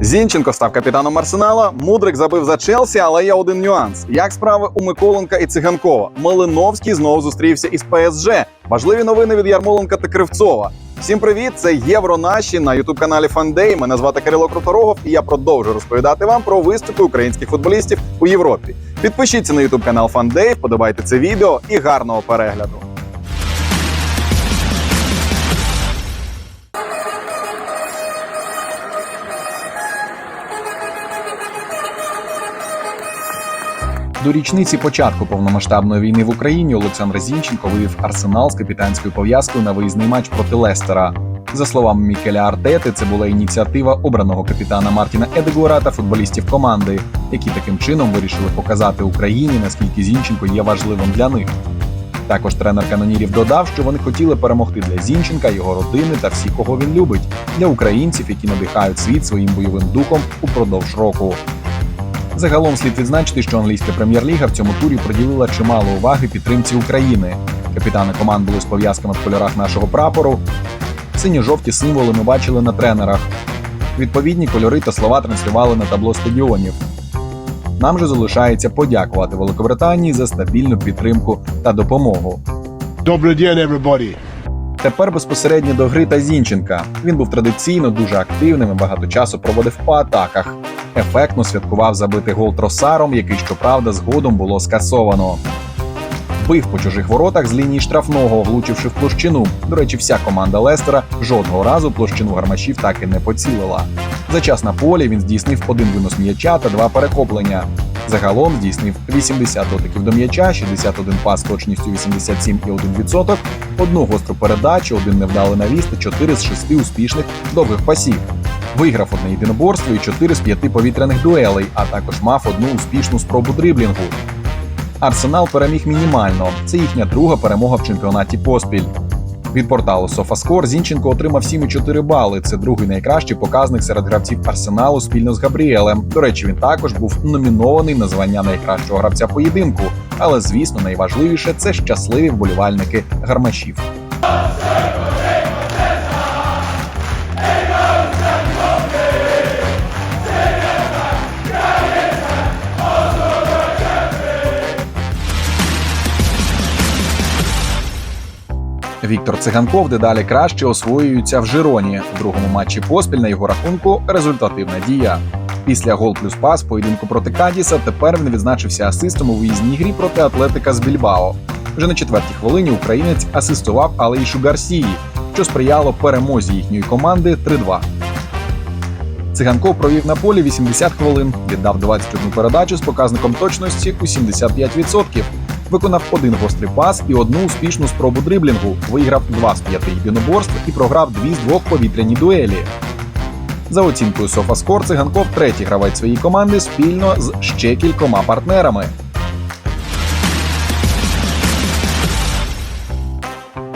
Зінченко став капітаном Арсенала. Мудрик забив за Челсі, але є один нюанс: як справи у Миколенка і Циганкова. Малиновський знову зустрівся із ПСЖ. Важливі новини від Ярмоленка та Кривцова. Всім привіт! Це Євро наші на ютуб каналі Фандей. Мене звати Кирило Круторогов, і я продовжу розповідати вам про виступи українських футболістів у Європі. Підпишіться на ютуб канал Фандей, вподобайте це відео і гарного перегляду. До річниці початку повномасштабної війни в Україні Олександр Зінченко вивів арсенал з капітанською пов'язкою на виїзний матч проти Лестера. За словами Мікеля Артети, це була ініціатива обраного капітана Мартіна Едегора та футболістів команди, які таким чином вирішили показати Україні, наскільки Зінченко є важливим для них. Також тренер канонірів додав, що вони хотіли перемогти для Зінченка, його родини та всіх, кого він любить, для українців, які надихають світ своїм бойовим духом упродовж року. Загалом слід відзначити, що англійська прем'єр-ліга в цьому турі приділила чимало уваги підтримці України. Капітани команд були з пов'язками в кольорах нашого прапору. Синьо-жовті символи ми бачили на тренерах. Відповідні кольори та слова транслювали на табло стадіонів. Нам же залишається подякувати Великобританії за стабільну підтримку та допомогу. Добрый день, everybody. Тепер безпосередньо до гри та Зінченка. Він був традиційно дуже активним і багато часу проводив по атаках. Ефектно святкував забитий гол тросаром, який, щоправда, згодом було скасовано. Бив по чужих воротах з лінії штрафного, влучивши в площину. До речі, вся команда Лестера жодного разу площину гармашів так і не поцілила. За час на полі він здійснив один винос м'яча та два перехоплення. Загалом здійснив 80 дотиків до м'яча, 61 пас точністю 87,1%, одну гостру передачу, один невдалий навіс та 4 з 6 успішних довгих пасів. Виграв одне єдиноборство і 4 з 5 повітряних дуелей, а також мав одну успішну спробу дриблінгу. Арсенал переміг мінімально. Це їхня друга перемога в чемпіонаті поспіль. Від порталу SofaScore Зінченко отримав 7,4 бали. Це другий найкращий показник серед гравців Арсеналу спільно з Габріелем. До речі, він також був номінований на звання найкращого гравця поєдинку. Але звісно, найважливіше це щасливі вболівальники гармашів. Віктор Циганков дедалі краще освоюється в Жироні. В другому матчі поспіль на його рахунку результативна дія. Після гол плюс пас поєдинку проти Кадіса тепер він відзначився асистом у виїзній грі проти Атлетика з Більбао. Вже на четвертій хвилині українець асистував Алейшу Гарсії, що сприяло перемозі їхньої команди 3-2. Циганков провів на полі 80 хвилин, віддав 21 передачу з показником точності у 75%. Виконав один гострий пас і одну успішну спробу дриблінгу, виграв два з п'яти єдиноборств і програв дві з двох повітряні дуелі. За оцінкою SofaScore, Циганков третій гравець своєї команди спільно з ще кількома партнерами.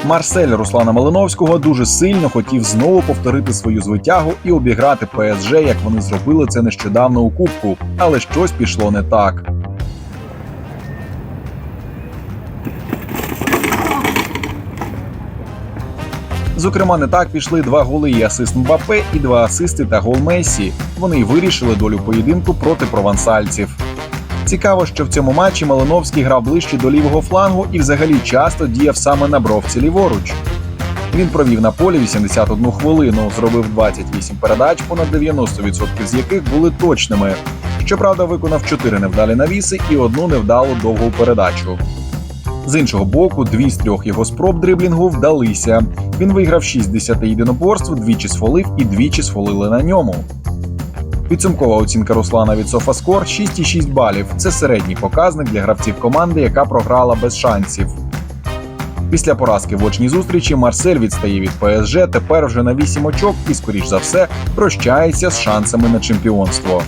Марсель Руслана Малиновського дуже сильно хотів знову повторити свою звитягу і обіграти ПСЖ, як вони зробили це нещодавно у Кубку, але щось пішло не так. Зокрема, не так пішли два голи і асист Мбапе, і два асисти та гол Месі. Вони й вирішили долю поєдинку проти провансальців. Цікаво, що в цьому матчі Малиновський грав ближче до лівого флангу і взагалі часто діяв саме на бровці ліворуч. Він провів на полі 81 хвилину, зробив 28 передач, понад 90% з яких були точними. Щоправда, виконав 4 невдалі навіси і одну невдалу довгу передачу. З іншого боку, дві з трьох його спроб дриблінгу вдалися. Він виграв 6 10 єдиноборств, двічі сфолив і двічі сфолили на ньому. Підсумкова оцінка Руслана від SofaScore 6,6 балів. Це середній показник для гравців команди, яка програла без шансів. Після поразки в очній зустрічі Марсель відстає від ПСЖ тепер вже на 8 очок і, скоріш за все, прощається з шансами на чемпіонство.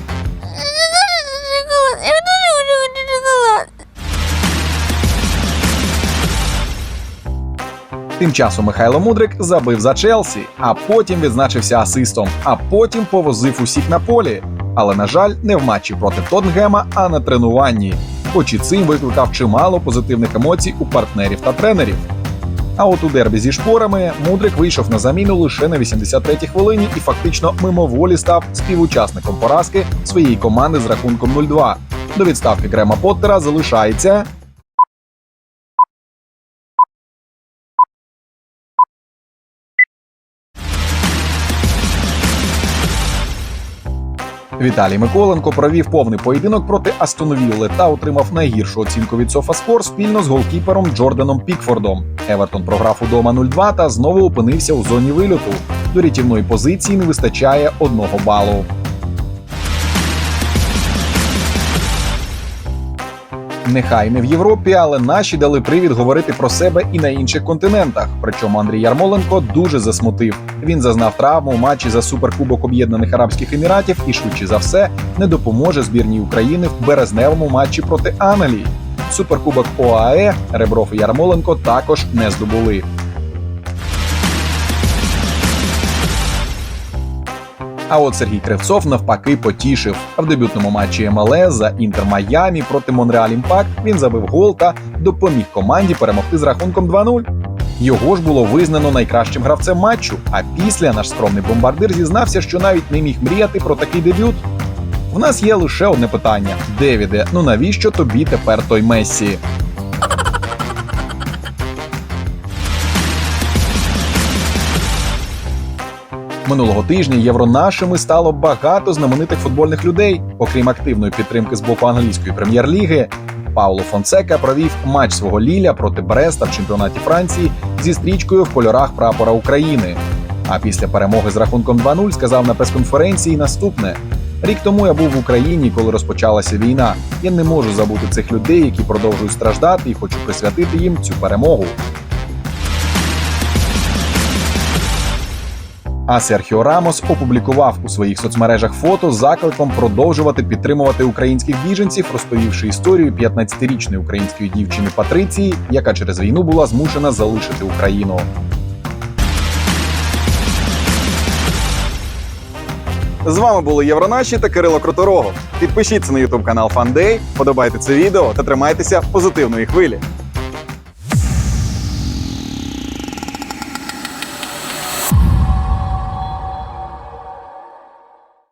Тим часом Михайло Мудрик забив за Челсі, а потім відзначився асистом, а потім повозив усіх на полі. Але, на жаль, не в матчі проти Тоттенгема, а на тренуванні. Хоч і цим викликав чимало позитивних емоцій у партнерів та тренерів. А от у дербі зі шпорами Мудрик вийшов на заміну лише на 83-й хвилині і фактично мимоволі став співучасником поразки своєї команди з рахунком 0-2. До відставки Грема Поттера залишається Віталій Миколенко провів повний поєдинок проти Астонвілли та отримав найгіршу оцінку від Софаскор спільно з голкіпером Джорданом Пікфордом. Евертон програв удома 0-2 та знову опинився у зоні вильоту. До рятівної позиції не вистачає одного балу. Нехай не в Європі, але наші дали привід говорити про себе і на інших континентах. Причому Андрій Ярмоленко дуже засмутив. Він зазнав травму у матчі за суперкубок Об'єднаних Арабських Еміратів і швидше за все не допоможе збірній України в березневому матчі проти Англії. Суперкубок ОАЕ Ребров Ярмоленко також не здобули. А от Сергій Кривцов навпаки потішив. В дебютному матчі МЛС за Інтер Майамі проти Монреаль Імпакт він забив гол та допоміг команді перемогти з рахунком 2-0. Його ж було визнано найкращим гравцем матчу. А після наш скромний бомбардир зізнався, що навіть не міг мріяти про такий дебют. В нас є лише одне питання: Девіде, ну навіщо тобі тепер той Мессі? Минулого тижня євронашими стало багато знаменитих футбольних людей. Окрім активної підтримки з боку англійської прем'єр-ліги, Пауло Фонсека провів матч свого Ліля проти Бреста в чемпіонаті Франції зі стрічкою в кольорах прапора України. А після перемоги з рахунком 2-0 сказав на прес-конференції наступне: рік тому я був в Україні, коли розпочалася війна. Я не можу забути цих людей, які продовжують страждати, і хочу присвятити їм цю перемогу. А Серхіо Рамос опублікував у своїх соцмережах фото з закликом продовжувати підтримувати українських біженців, розповівши історію 15-річної української дівчини Патриції, яка через війну була змушена залишити Україну. З вами були Євронаші та Кирило Круторого. Підпишіться на ютуб канал Фандей, подобайте це відео та тримайтеся позитивної хвилі.